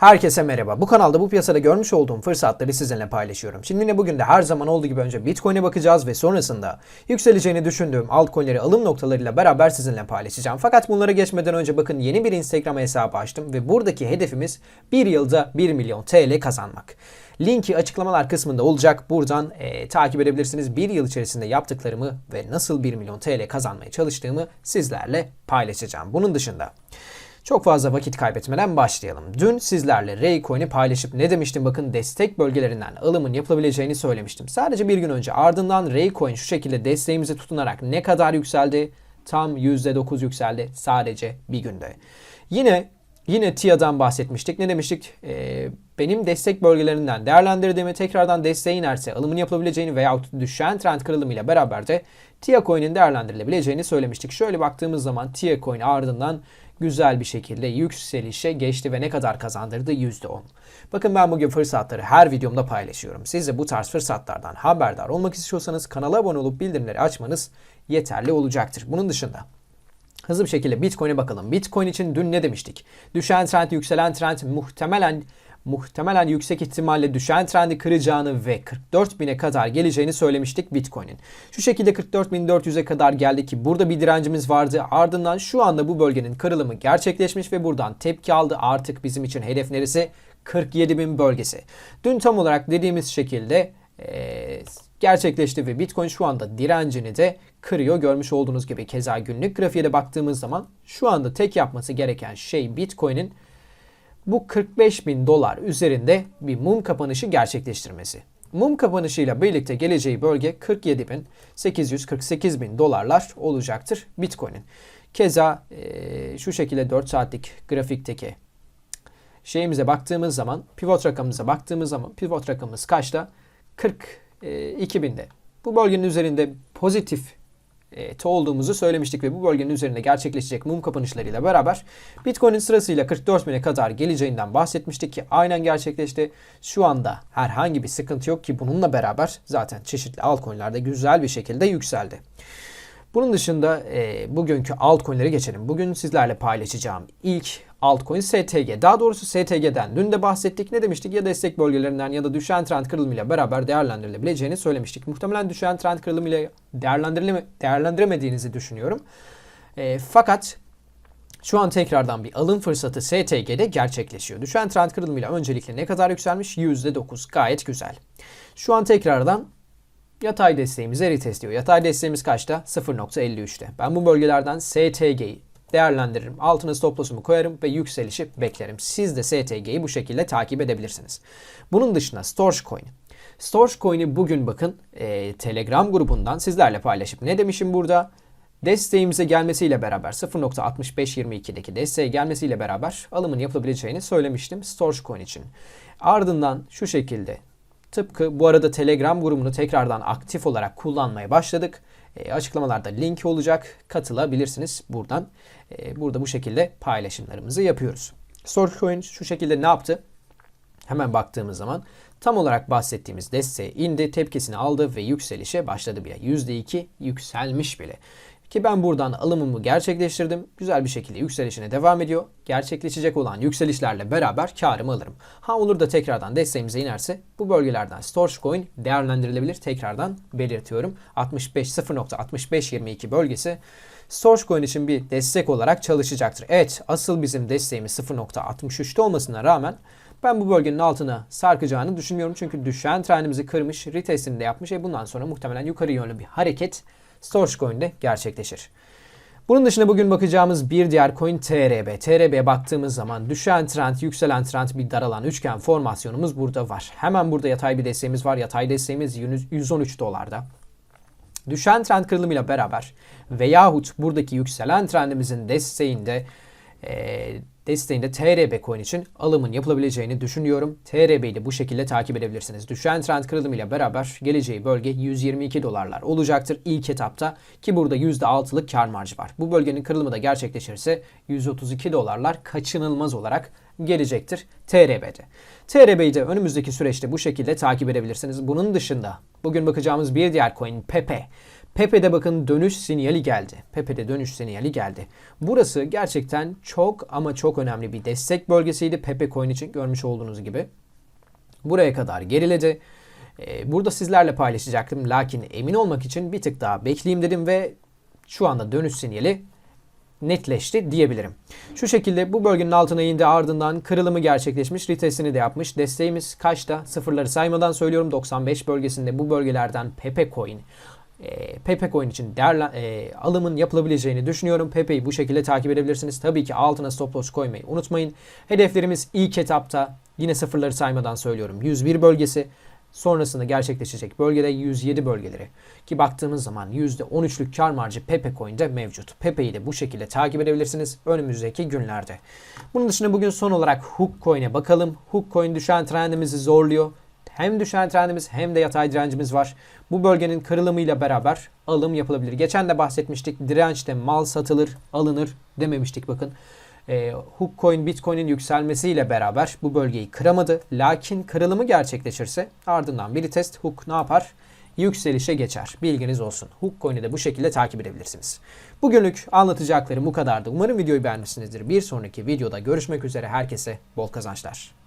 Herkese merhaba. Bu kanalda bu piyasada görmüş olduğum fırsatları sizinle paylaşıyorum. Şimdi yine bugün de her zaman olduğu gibi önce Bitcoin'e bakacağız ve sonrasında yükseleceğini düşündüğüm altcoin'leri alım noktalarıyla beraber sizinle paylaşacağım. Fakat bunlara geçmeden önce bakın yeni bir Instagram hesabı açtım ve buradaki hedefimiz bir yılda 1 milyon TL kazanmak. Linki açıklamalar kısmında olacak. Buradan e, takip edebilirsiniz. Bir yıl içerisinde yaptıklarımı ve nasıl 1 milyon TL kazanmaya çalıştığımı sizlerle paylaşacağım. Bunun dışında çok fazla vakit kaybetmeden başlayalım. Dün sizlerle Raycoin'i paylaşıp ne demiştim bakın destek bölgelerinden alımın yapılabileceğini söylemiştim. Sadece bir gün önce ardından Raycoin şu şekilde desteğimizi tutunarak ne kadar yükseldi? Tam %9 yükseldi sadece bir günde. Yine Yine TIA'dan bahsetmiştik. Ne demiştik? Ee, benim destek bölgelerinden değerlendirdiğimi tekrardan desteğe inerse alımın yapılabileceğini veyahut düşen trend kırılımıyla beraber de TIA coin'in değerlendirilebileceğini söylemiştik. Şöyle baktığımız zaman TIA coin ardından güzel bir şekilde yükselişe geçti ve ne kadar kazandırdı? %10. Bakın ben bugün fırsatları her videomda paylaşıyorum. Siz de bu tarz fırsatlardan haberdar olmak istiyorsanız kanala abone olup bildirimleri açmanız yeterli olacaktır. Bunun dışında Hızlı bir şekilde Bitcoin'e bakalım. Bitcoin için dün ne demiştik? Düşen trend, yükselen trend muhtemelen muhtemelen yüksek ihtimalle düşen trendi kıracağını ve 44 bine kadar geleceğini söylemiştik Bitcoin'in. Şu şekilde 44.400'e kadar geldi ki burada bir direncimiz vardı. Ardından şu anda bu bölgenin kırılımı gerçekleşmiş ve buradan tepki aldı. Artık bizim için hedef neresi? 47.000 bölgesi. Dün tam olarak dediğimiz şekilde ee, gerçekleşti ve Bitcoin şu anda direncini de kırıyor. Görmüş olduğunuz gibi keza günlük grafiğe de baktığımız zaman şu anda tek yapması gereken şey Bitcoin'in bu 45 bin dolar üzerinde bir mum kapanışı gerçekleştirmesi. Mum kapanışıyla birlikte geleceği bölge 47 bin 848 bin dolarlar olacaktır Bitcoin'in. Keza e, şu şekilde 4 saatlik grafikteki şeyimize baktığımız zaman pivot rakamımıza baktığımız zaman pivot rakamımız kaçta? 40 ee, 2000'de. Bu bölgenin üzerinde pozitif ET olduğumuzu söylemiştik ve bu bölgenin üzerinde gerçekleşecek mum kapanışlarıyla beraber Bitcoin'in sırasıyla 44 bine kadar geleceğinden bahsetmiştik ki aynen gerçekleşti. Şu anda herhangi bir sıkıntı yok ki bununla beraber zaten çeşitli altcoin'lerde güzel bir şekilde yükseldi. Bunun dışında e, bugünkü altcoin'lere geçelim. Bugün sizlerle paylaşacağım ilk altcoin STG. Daha doğrusu STG'den dün de bahsettik. Ne demiştik? Ya destek bölgelerinden ya da düşen trend kırılımıyla beraber değerlendirilebileceğini söylemiştik. Muhtemelen düşen trend kırılımıyla değerlendirileme, değerlendiremediğinizi düşünüyorum. E, fakat şu an tekrardan bir alım fırsatı STG'de gerçekleşiyor. Düşen trend kırılımıyla öncelikle ne kadar yükselmiş? %9 gayet güzel. Şu an tekrardan yatay desteğimizi retestliyor. Yatay desteğimiz kaçta? 0.53'te. Ben bu bölgelerden STG'yi değerlendiririm. Altına stop loss'umu koyarım ve yükselişi beklerim. Siz de STG'yi bu şekilde takip edebilirsiniz. Bunun dışında Storage Coin. Storage Coin'i bugün bakın e, Telegram grubundan sizlerle paylaşıp ne demişim burada? Desteğimize gelmesiyle beraber 0.6522'deki desteğe gelmesiyle beraber alımın yapılabileceğini söylemiştim Storage Coin için. Ardından şu şekilde tıpkı bu arada Telegram grubunu tekrardan aktif olarak kullanmaya başladık. E, açıklamalarda link olacak. Katılabilirsiniz buradan. E, burada bu şekilde paylaşımlarımızı yapıyoruz. Storycoin şu şekilde ne yaptı? Hemen baktığımız zaman tam olarak bahsettiğimiz desteğe indi, tepkisini aldı ve yükselişe başladı bile. %2 yükselmiş bile. Ki ben buradan alımımı gerçekleştirdim. Güzel bir şekilde yükselişine devam ediyor. Gerçekleşecek olan yükselişlerle beraber karımı alırım. Ha olur da tekrardan desteğimize inerse bu bölgelerden Storage Coin değerlendirilebilir. Tekrardan belirtiyorum. 65 0.6522 bölgesi Storage Coin için bir destek olarak çalışacaktır. Evet asıl bizim desteğimiz 0.63'te olmasına rağmen ben bu bölgenin altına sarkacağını düşünmüyorum. Çünkü düşen trendimizi kırmış, retestini de yapmış. E bundan sonra muhtemelen yukarı yönlü bir hareket Storage Coin'de gerçekleşir. Bunun dışında bugün bakacağımız bir diğer coin TRB. TRB'ye baktığımız zaman düşen trend, yükselen trend bir daralan üçgen formasyonumuz burada var. Hemen burada yatay bir desteğimiz var. Yatay desteğimiz 113 dolarda. Düşen trend kırılımıyla beraber veyahut buradaki yükselen trendimizin desteğinde e, desteğinde TRB coin için alımın yapılabileceğini düşünüyorum. TRB'yi de bu şekilde takip edebilirsiniz. Düşen trend kırılımıyla beraber geleceği bölge 122 dolarlar olacaktır ilk etapta ki burada %6'lık kar marjı var. Bu bölgenin kırılımı da gerçekleşirse 132 dolarlar kaçınılmaz olarak gelecektir TRB'de. TRB'yi de önümüzdeki süreçte bu şekilde takip edebilirsiniz. Bunun dışında bugün bakacağımız bir diğer coin Pepe. Pepe'de bakın dönüş sinyali geldi. Pepe'de dönüş sinyali geldi. Burası gerçekten çok ama çok önemli bir destek bölgesiydi Pepe coin için görmüş olduğunuz gibi. Buraya kadar geriledi. Ee, Burada sizlerle paylaşacaktım. Lakin emin olmak için bir tık daha bekleyeyim dedim ve şu anda dönüş sinyali netleşti diyebilirim. Şu şekilde bu bölgenin altına indi ardından kırılımı gerçekleşmiş. Retestini de yapmış. Desteğimiz kaçta? Sıfırları saymadan söylüyorum. 95 bölgesinde bu bölgelerden Pepe Coin e, Pepe Coin için değerlen, e, alımın yapılabileceğini düşünüyorum. Pepe'yi bu şekilde takip edebilirsiniz. Tabii ki altına stop loss koymayı unutmayın. Hedeflerimiz ilk etapta yine sıfırları saymadan söylüyorum. 101 bölgesi. Sonrasında gerçekleşecek bölgede 107 bölgeleri. Ki baktığımız zaman %13'lük kar marjı Pepe Coin'de mevcut. Pepe'yi de bu şekilde takip edebilirsiniz önümüzdeki günlerde. Bunun dışında bugün son olarak Hook Coin'e bakalım. Hook Coin düşen trendimizi zorluyor. Hem düşen trendimiz hem de yatay direncimiz var. Bu bölgenin kırılımıyla beraber alım yapılabilir. Geçen de bahsetmiştik. Dirençte mal satılır, alınır dememiştik bakın. E, Hookcoin, Bitcoin'in yükselmesiyle beraber bu bölgeyi kıramadı. Lakin kırılımı gerçekleşirse ardından bir test Hook ne yapar? Yükselişe geçer. Bilginiz olsun. Hookcoin'i de bu şekilde takip edebilirsiniz. Bugünlük anlatacaklarım bu kadardı. Umarım videoyu beğenmişsinizdir. Bir sonraki videoda görüşmek üzere. Herkese bol kazançlar.